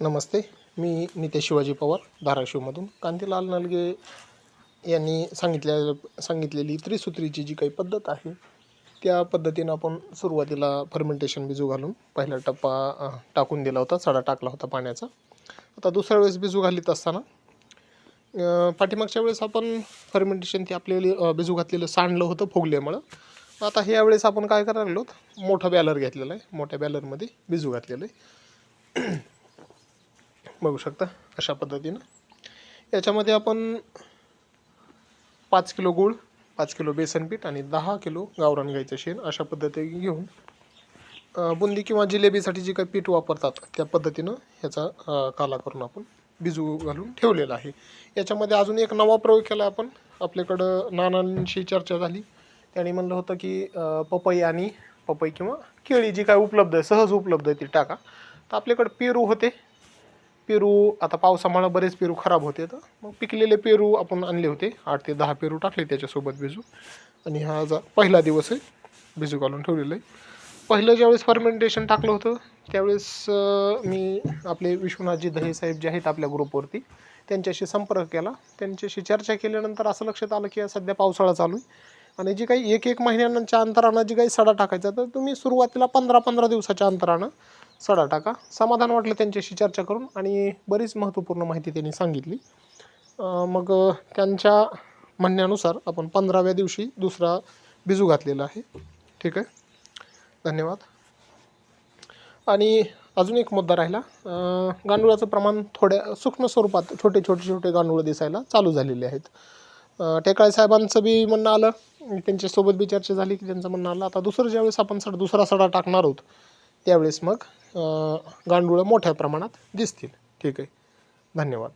नमस्ते मी नितेश शिवाजी पवार धाराशिवमधून. कांतीलाल नलगे यांनी सांगितल्या सांगितलेली त्रिसूत्रीची जी काही पद्धत आहे त्या पद्धतीनं आपण सुरुवातीला फर्मेंटेशन बिजू घालून पहिला टप्पा टाकून दिला होता सडा टाकला होता पाण्याचा. आता दुसऱ्या वेळेस बिजू घालीत असताना पाठीमागच्या वेळेस आपण फर्मेंटेशन ते आपल्याला बिजू घातलेलं सांडलं होतं फुगल्यामुळं. आता ह्या वेळेस आपण काय करायला लागलो मोठा बॅलर घेतलेला आहे. मोठ्या बॅलरमध्ये बिजू घातलेलं आहे. बघू शकता अशा पद्धतीनं. याच्यामध्ये आपण पाच किलो गूळ पाच किलो बेसन पीठ आणि दहा किलो गावरान गाईचं शेण अशा पद्धतीने घेऊन बुंदी किंवा जिलेबीसाठी जी काही पीठ वापरतात त्या पद्धतीनं ह्याचा काला करून आपण बिजू घालून ठेवलेला आहे. याच्यामध्ये अजून एक नवा प्रयोग केला आपण. आपल्याकडं नानांशी चर्चा झाली. त्यांनी म्हणलं होतं की पपई आणि पपई किंवा केळी जी काय उपलब्ध आहे सहज उपलब्ध आहे ती टाका. तर आपल्याकडं पेरू होते. पेरू आता पावसामुळे बरेच पेरू खराब होते तर मग पिकलेले पेरू आपण आणले होते. आठ ते दहा पेरू टाकले त्याच्यासोबत भिजू. आणि हा जा पहिला दिवस आहे. भिजू घालून ठेवलेलं आहे. पहिलं ज्यावेळेस फर्मेंटेशन टाकलं होतं त्यावेळेस मी आपले विश्वनाथजी दहे साहेब जे आहेत आपल्या ग्रुपवरती त्यांच्याशी संपर्क केला. त्यांच्याशी चर्चा केल्यानंतर असं लक्षात आलं की सध्या पावसाळा चालू आहे. आणि जी काही एक एक महिन्यांच्या अंतरानं जी काही सडा टाकायचा तर तुम्ही सुरुवातीला पंधरा पंधरा दिवसाच्या अंतरानं सडा टाका. समाधान वाटलं त्यांच्याशी चर्चा करून आणि बरीच महत्त्वपूर्ण माहिती त्यांनी सांगितली. मग त्यांच्या म्हणण्यानुसार आपण पंधराव्या दिवशी दुसरा बिजू घातलेला आहे. ठीक आहे? धन्यवाद. आणि अजून एक मुद्दा राहिला. गांडुळाचं प्रमाण थोड्या सूक्ष्म स्वरूपात छोटे छोटे छोटे गांडूळ दिसायला चालू झालेले आहेत. टेकाळे साहेबांचं बी म्हणणं आलं. त्यांच्यासोबत बी चर्चा झाली की त्यांचं म्हणणं आलं. आता दुसरं ज्यावेळेस आपण सड दुसरा सडा टाकणार आहोत त्यावेळेस मग गांडुळं गांडूळं मोठ्या प्रमाणात दिसतील. ठीक आहे. धन्यवाद.